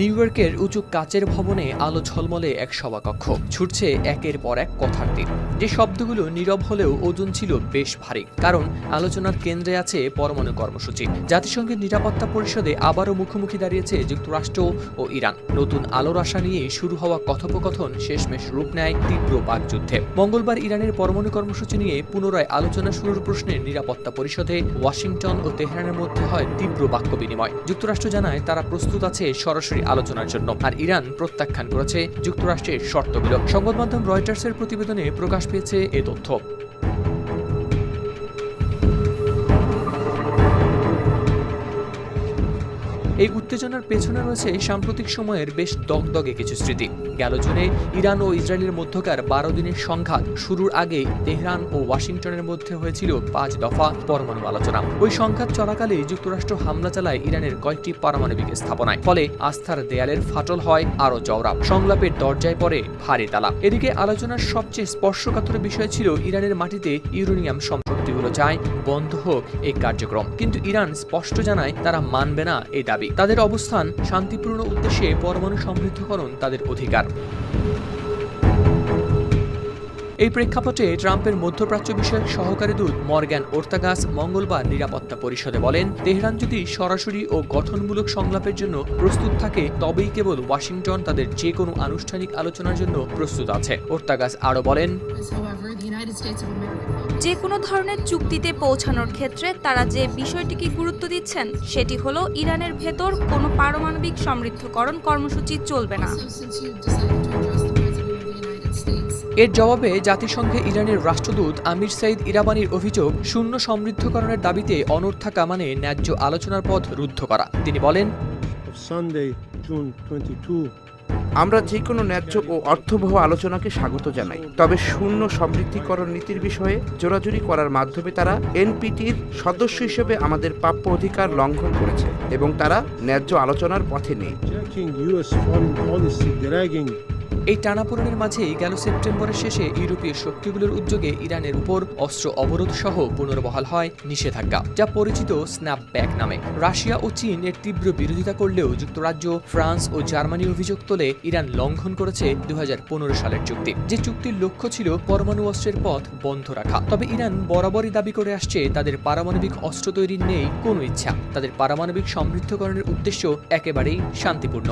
New ইয়র্কের উঁচু কাচের ভবনে আলো ঝলমলে এক সভাকক্ষ। ছুটছে একের পর এক কথার তীর যে শব্দগুলো নীরব হলেও ওজন ছিল বেশ ভারী, কারণ আলোচনার কেন্দ্রে আছে পরমাণু কর্মসূচি। জাতিসংঘের নিরাপত্তা পরিষদে আবারও মুখোমুখি দাঁড়িয়েছে যুক্তরাষ্ট্র ও ইরান। নতুন আলোর আশা নিয়ে শুরু হওয়া কথোপকথন শেষমেশ রূপ নেয় তীব্র বাকযুদ্ধে। মঙ্গলবার ইরানের পরমাণু কর্মসূচি নিয়ে পুনরায় আলোচনা শুরুর প্রশ্নে নিরাপত্তা পরিষদে ওয়াশিংটন ও তেহরানের মধ্যে হয় তীব্র বাক্য বিনিময়। যুক্তরাষ্ট্র জানায় তারা প্রস্তুত আছে সরাসরি আলোচনার জন্য। আর ইরান প্রত্যাখ্যান করেছে, যুক্তরাষ্ট্রের শর্তগুলো। সংবাদ মাধ্যম রয়টার্সের প্রতিবেদনে প্রকাশ পেয়েছে এ তথ্য। এই উত্তেজনার পেছনে রয়েছে সাম্প্রতিক সময়ের বেশ দগদগে কিছু স্মৃতি। গেল জুনে ইরান ও ইসরায়েলের মধ্যকার বারো দিনের সংঘাত শুরুর আগে তেহরান ও ওয়াশিংটনের মধ্যে হয়েছিল পাঁচ দফা পরমাণু আলোচনা। ওই সংঘাত চলাকালে যুক্তরাষ্ট্র হামলা চালায় ইরানের কয়েকটি পারমাণবিক স্থাপনায়। ফলে আস্থার দেয়ালের ফাটল হয় আরও চওড়া সংলাপের দরজায় পড়ে ভারী তালা। এদিকে আলোচনার সবচেয়ে স্পর্শকাতর বিষয় ছিল ইরানের মাটিতে ইউরেনিয়াম সম্পত্তিগুলো চায় বন্ধ হোক এই কার্যক্রম। কিন্তু ইরান স্পষ্ট জানায় তারা মানবে না এই দাবি। তাদের অবস্থান শান্তিপূর্ণ উদ্দেশ্যে পরমাণু সমৃদ্ধকরণ তাদের অধিকার। এই প্রেক্ষাপটে ট্রাম্পের মধ্যপ্রাচ্য বিষয়ক সহকারী দূত মর্গ্যান ওর্তাগাস মঙ্গলবার নিরাপত্তা পরিষদে বলেন, তেহরান যদি সরাসরি ও গঠনমূলক সংলাপের জন্য প্রস্তুত থাকে, তবেই কেবল ওয়াশিংটন তাদের যে কোনো আনুষ্ঠানিক আলোচনার জন্য প্রস্তুত আছে। ওর্তাগাস আরও বলেন যে কোনো ধরনের চুক্তিতে পৌঁছানোর ক্ষেত্রে তারা যে বিষয়টিকে গুরুত্ব দিচ্ছেন, সেটি হলো ইরানের ভেতর কোনো পারমাণবিক সমৃদ্ধকরণ কর্মসূচি চলবে না। এর জবাবে জাতিসংঘে ইরানের রাষ্ট্রদূত আমির সাইদ ইরাবানির অভিযোগ শূন্য সমৃদ্ধকরণের দাবিতে অনড় থাকা মানে ন্যায্য আলোচনার পথ রুদ্ধ করা। তিনি বলেন of Sunday, June 22, আমরা যে কোনো ন্যায্য ও অর্থবহ আলোচনাকে স্বাগত জানাই। তবে শূন্য সমৃদ্ধিকরণ নীতির বিষয়ে জোরাজুরি করার মাধ্যমে তারা এনপিটির সদস্য হিসেবে আমাদের প্রাপ্য অধিকার লঙ্ঘন করেছে এবং তারা ন্যায্য আলোচনার পথে নেই। এই টানাপোড়েনের মাঝেই গেল সেপ্টেম্বরের শেষে ইউরোপীয় শক্তিগুলোর উদ্যোগে ইরানের উপর অস্ত্র অবরোধ সহ পুনর্বহাল হয় নিষেধাজ্ঞা, যা পরিচিত স্ন্যাপব্যাক নামে। রাশিয়া ও চীন এর তীব্র বিরোধিতা করলেও যুক্তরাজ্য, ফ্রান্স ও জার্মানি অভিযোগ তোলে ইরান লঙ্ঘন করেছে দু হাজার পনেরো সালের চুক্তি। যে চুক্তির লক্ষ্য ছিল পরমাণু অস্ত্রের পথ বন্ধ রাখা, তবে ইরান বরাবরই দাবি করে আসছে তাদের পারমাণবিক অস্ত্র তৈরির নেই কোনো ইচ্ছা। তাদের পারমাণবিক সমৃদ্ধকরণের উদ্দেশ্য একেবারেই শান্তিপূর্ণ।